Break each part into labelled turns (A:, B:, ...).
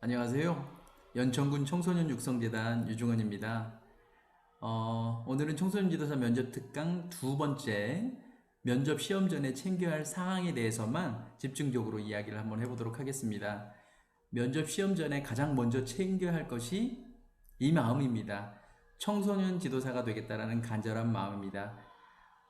A: 안녕하세요. 연천군 청소년 육성재단 유중원입니다. 어, 오늘은 청소년 지도사 면접 특강 두 번째 면접 시험 전에 챙겨야 할 사항에 대해서만 집중적으로 이야기를 한번 해보도록 하겠습니다. 면접 시험 전에 가장 먼저 챙겨야 할 것이 이 마음입니다. 청소년 지도사가 되겠다라는 간절한 마음입니다.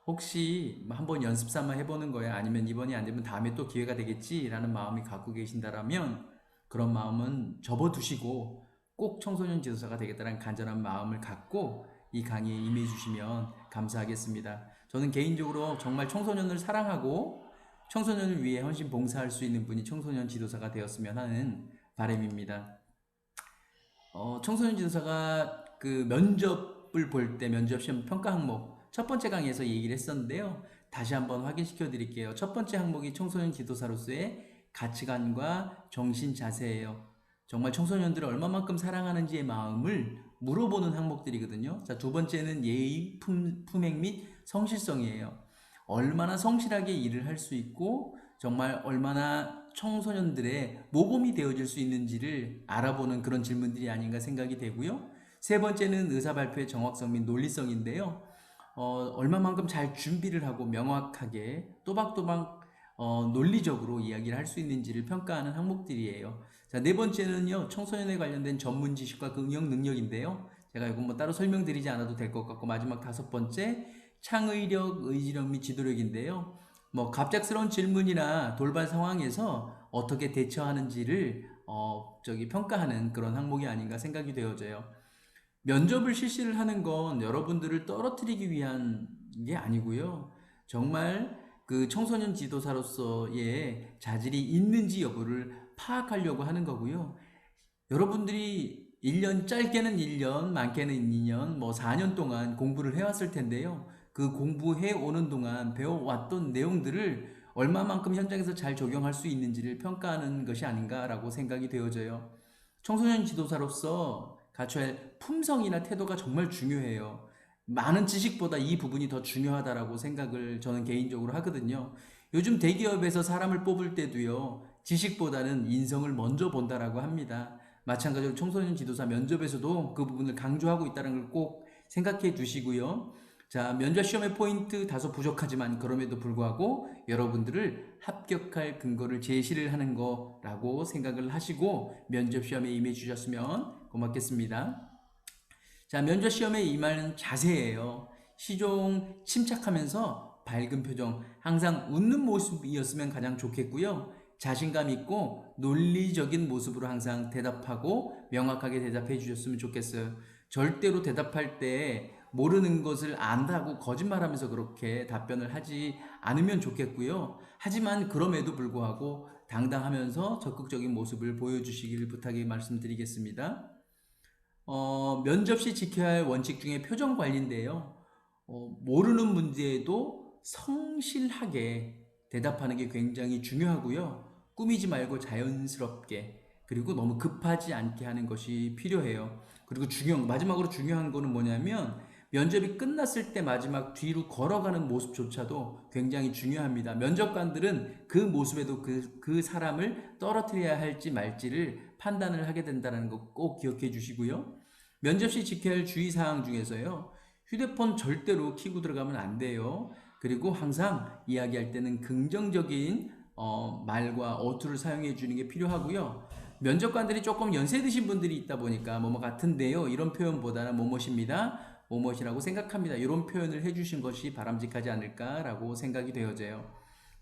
A: 혹시 한번 연습 삼아 해보는 거야 아니면 이번이 안 되면 다음에 또 기회가 되겠지라는 마음이 갖고 계신다라면 그런 마음은 접어두시고 꼭 청소년 지도사가 되겠다는 간절한 마음을 갖고 이 강의에 임해 주시면 감사하겠습니다. 저는 개인적으로 정말 청소년을 사랑하고 청소년을 위해 헌신 봉사할 수 있는 분이 청소년 지도사가 되었으면 하는 바람입니다. 어, 청소년 지도사가 그 면접을 볼 때 면접 시험 평가 항목 첫 번째 강의에서 얘기를 했었는데요. 다시 한번 확인시켜 드릴게요. 첫 번째 항목이 청소년 지도사로서의 가치관과 정신 자세예요. 정말 청소년들을 얼마만큼 사랑하는지의 마음을 물어보는 항목들이거든요. 자, 두 번째는 예의, 품, 품행 및 성실성이에요. 얼마나 성실하게 일을 할 수 있고 정말 얼마나 청소년들의 모범이 되어질 수 있는지를 알아보는 그런 질문들이 아닌가 생각이 되고요. 세 번째는 의사 발표의 정확성 및 논리성인데요. 어, 얼마만큼 잘 준비를 하고 명확하게 또박또박 어, 논리적으로 이야기를 할 수 있는지를 평가하는 항목들이에요. 자, 네 번째는요, 청소년에 관련된 전문 지식과 그 응용 능력인데요. 제가 이건 뭐 따로 설명드리지 않아도 될 것 같고, 마지막 다섯 번째, 창의력, 의지력 및 지도력인데요. 뭐, 갑작스러운 질문이나 돌발 상황에서 어떻게 대처하는지를, 어, 저기 평가하는 그런 항목이 아닌가 생각이 되어져요. 면접을 실시를 하는 건 여러분들을 떨어뜨리기 위한 게 아니고요. 정말 그 청소년 지도사로서의 자질이 있는지 여부를 파악하려고 하는 거고요. 여러분들이 1년, 짧게는 1년, 많게는 2년, 뭐 4년 동안 공부를 해왔을 텐데요. 그 공부해 오는 동안 배워왔던 내용들을 얼마만큼 현장에서 잘 적용할 수 있는지를 평가하는 것이 아닌가라고 생각이 되어져요. 청소년 지도사로서 갖춰야 할 품성이나 태도가 정말 중요해요. 많은 지식보다 이 부분이 더 중요하다라고 생각을 저는 개인적으로 하거든요. 요즘 대기업에서 사람을 뽑을 때도요, 지식보다는 인성을 먼저 본다라고 합니다. 마찬가지로 청소년 지도사 면접에서도 그 부분을 강조하고 있다는 걸 꼭 생각해 두시고요. 자, 면접 시험의 포인트 다소 부족하지만 그럼에도 불구하고 여러분들을 합격할 근거를 제시를 하는 거라고 생각을 하시고 면접 시험에 임해 주셨으면 고맙겠습니다. 자, 면접 시험에 임하는 자세예요. 시종 침착하면서 밝은 표정, 항상 웃는 모습이었으면 가장 좋겠고요. 자신감 있고 논리적인 모습으로 항상 대답하고 명확하게 대답해 주셨으면 좋겠어요. 절대로 대답할 때 모르는 것을 안다고 거짓말하면서 그렇게 답변을 하지 않으면 좋겠고요. 하지만 그럼에도 불구하고 당당하면서 적극적인 모습을 보여주시길 부탁해 말씀드리겠습니다. 어, 면접 시 지켜야 할 원칙 중에 표정 관리인데요. 어, 모르는 문제에도 성실하게 대답하는 게 굉장히 중요하고요. 꾸미지 말고 자연스럽게 그리고 너무 급하지 않게 하는 것이 필요해요. 그리고 중요한 마지막으로 중요한 거는 뭐냐면 면접이 끝났을 때 마지막 뒤로 걸어가는 모습조차도 굉장히 중요합니다. 면접관들은 그 모습에도 그, 그 사람을 떨어뜨려야 할지 말지를 판단을 하게 된다는 거 꼭 기억해 주시고요. 면접 시 지켜야 할 주의사항 중에서요. 휴대폰 절대로 키고 들어가면 안 돼요. 그리고 항상 이야기할 때는 긍정적인 어, 말과 어투를 사용해 주는 게 필요하고요. 면접관들이 조금 연세 드신 분들이 있다 보니까 뭐뭐 같은데요. 이런 표현보다는 뭐뭐십니다. 뭐뭐이라고 생각합니다. 이런 표현을 해주신 것이 바람직하지 않을까라고 생각이 되어져요.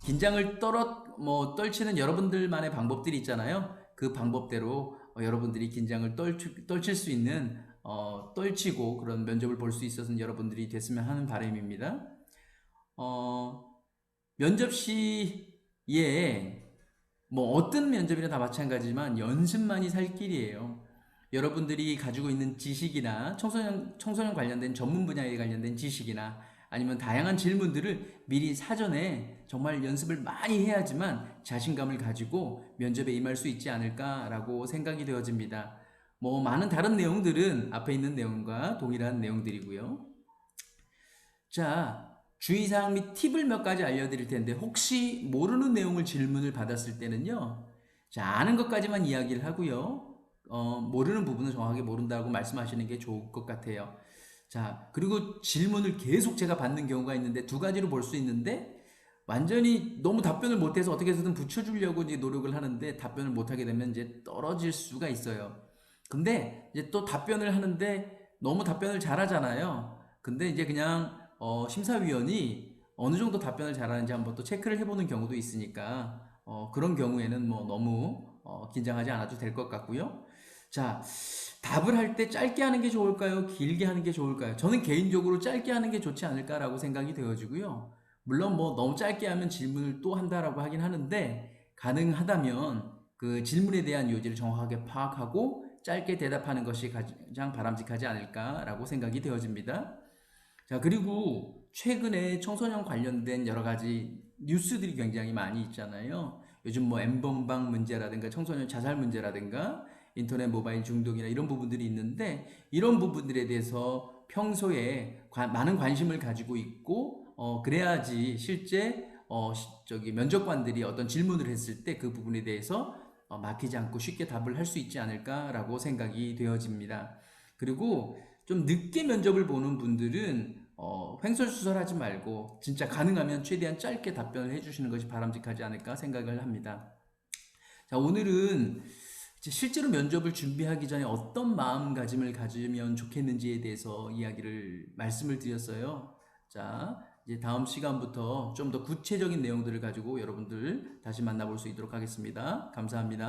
A: 긴장을 떨어 뭐 떨치는 여러분들만의 방법들이 있잖아요. 그 방법대로 어, 여러분들이 긴장을 떨치, 떨칠 수 있는 어, 떨치고 그런 면접을 볼 수 있어서 여러분들이 됐으면 하는 바람입니다. 어, 면접 시에 뭐 어떤 면접이나 다 마찬가지지만 연습만이 살 길이에요. 여러분들이 가지고 있는 지식이나 청소년, 청소년 관련된 전문 분야에 관련된 지식이나 아니면 다양한 질문들을 미리 사전에 정말 연습을 많이 해야지만 자신감을 가지고 면접에 임할 수 있지 않을까라고 생각이 되어집니다. 뭐 많은 다른 내용들은 앞에 있는 내용과 동일한 내용들이고요. 자, 주의사항 및 팁을 몇 가지 알려드릴 텐데 혹시 모르는 내용을 질문을 받았을 때는요. 자, 아는 것까지만 이야기를 하고요. 어, 모르는 부분은 정확하게 모른다고 말씀하시는 게 좋을 것 같아요. 자, 그리고 질문을 계속 제가 받는 경우가 있는데 두 가지로 볼 수 있는데 완전히 너무 답변을 못해서 어떻게 해서든 붙여주려고 이제 노력을 하는데 답변을 못하게 되면 이제 떨어질 수가 있어요. 근데 이제 또 답변을 하는데 너무 답변을 잘하잖아요. 근데 이제 그냥 어, 심사위원이 어느 정도 답변을 잘하는지 한번 또 체크를 해보는 경우도 있으니까 어, 그런 경우에는 뭐 너무 어, 긴장하지 않아도 될 것 같고요. 자, 답을 할 때 짧게 하는 게 좋을까요? 길게 하는 게 좋을까요? 저는 개인적으로 짧게 하는 게 좋지 않을까라고 생각이 되어지고요. 물론 뭐 너무 짧게 하면 질문을 또 한다라고 하긴 하는데 가능하다면 그 질문에 대한 요지를 정확하게 파악하고 짧게 대답하는 것이 가장 바람직하지 않을까라고 생각이 되어집니다. 자, 그리고 최근에 청소년 관련된 여러 가지 뉴스들이 굉장히 많이 있잖아요. 요즘 뭐 엠번방 문제라든가 청소년 자살 문제라든가 인터넷 모바일 중독이나 이런 부분들이 있는데 이런 부분들에 대해서 평소에 관- 많은 관심을 가지고 있고 어 그래야지 실제 어 시- 저기 면접관들이 어떤 질문을 했을 때 그 부분에 대해서 어, 막히지 않고 쉽게 답을 할 수 있지 않을까라고 생각이 되어집니다. 그리고 좀 늦게 면접을 보는 분들은 어, 횡설수설하지 말고 진짜 가능하면 최대한 짧게 답변을 해주시는 것이 바람직하지 않을까 생각을 합니다. 자, 오늘은 실제로 면접을 준비하기 전에 어떤 마음가짐을 가지면 좋겠는지에 대해서 이야기를 말씀을 드렸어요. 자, 이제 다음 시간부터 좀 더 구체적인 내용들을 가지고 여러분들 다시 만나볼 수 있도록 하겠습니다. 감사합니다.